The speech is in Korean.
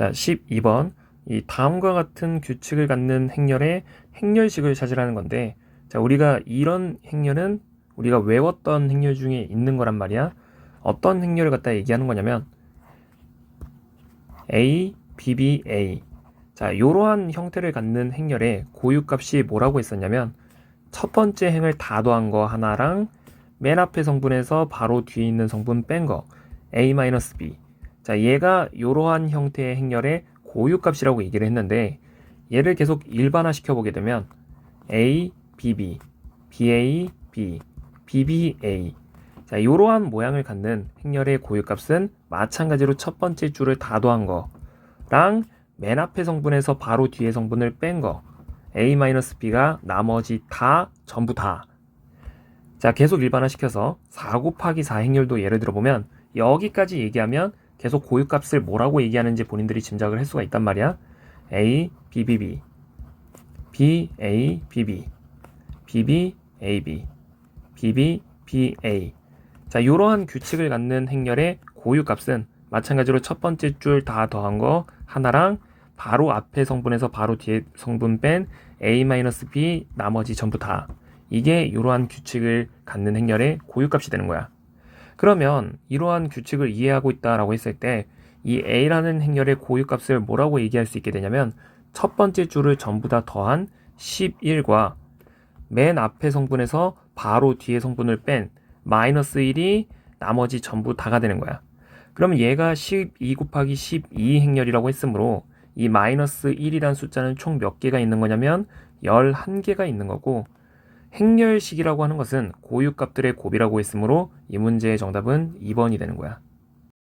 자, 12번. 이 다음과 같은 규칙을 갖는 행렬의 행렬식을 찾으라는 건데, 자, 우리가 이런 행렬은 우리가 외웠던 행렬 중에 있는 거란 말이야. 어떤 행렬을 갖다 얘기하는 거냐면, A, B, B, A. 자, 이러한 형태를 갖는 행렬의 고유값이 뭐라고 했었냐면, 첫 번째 행을 다 더한 거 하나랑 맨 앞에 성분에서 바로 뒤에 있는 성분 뺀 거, A-B. 자, 얘가 이러한 형태의 행렬의 고유값이라고 얘기를 했는데 얘를 계속 일반화 시켜보게 되면 A, B, B, B, A, B, B, B, A. 자, 이러한 모양을 갖는 행렬의 고유값은 마찬가지로 첫 번째 줄을 다 더한 거랑 맨 앞에 성분에서 바로 뒤에 성분을 뺀 거. A-B가 나머지 다 전부 다. 자, 계속 일반화 시켜서 4 곱하기 4 행렬도 예를 들어보면 여기까지 얘기하면 계속 고유값을 뭐라고 얘기하는지 본인들이 짐작을 할 수가 있단 말이야. A, B, B, B, B, A, B, B, B, B, A, B, B, B, B, A. 자, 이러한 규칙을 갖는 행렬의 고유값은 마찬가지로 첫 번째 줄 다 더한 거 하나랑 바로 앞에 성분에서 바로 뒤에 성분 뺀 A-B 나머지 전부 다. 이게 이러한 규칙을 갖는 행렬의 고유값이 되는 거야. 그러면 이러한 규칙을 이해하고 있다라고 했을 때 이 A라는 행렬의 고유값을 뭐라고 얘기할 수 있게 되냐면 첫 번째 줄을 전부 다 더한 11과 맨 앞에 성분에서 바로 뒤에 성분을 뺀 마이너스 1이 나머지 전부 다가 되는 거야. 그럼 얘가 12 곱하기 12 행렬이라고 했으므로 이 마이너스 1이란 숫자는 총 몇 개가 있는 거냐면 11개가 있는 거고 행렬식이라고 하는 것은 고유값들의 곱이라고 했으므로 이 문제의 정답은 2번이 되는 거야.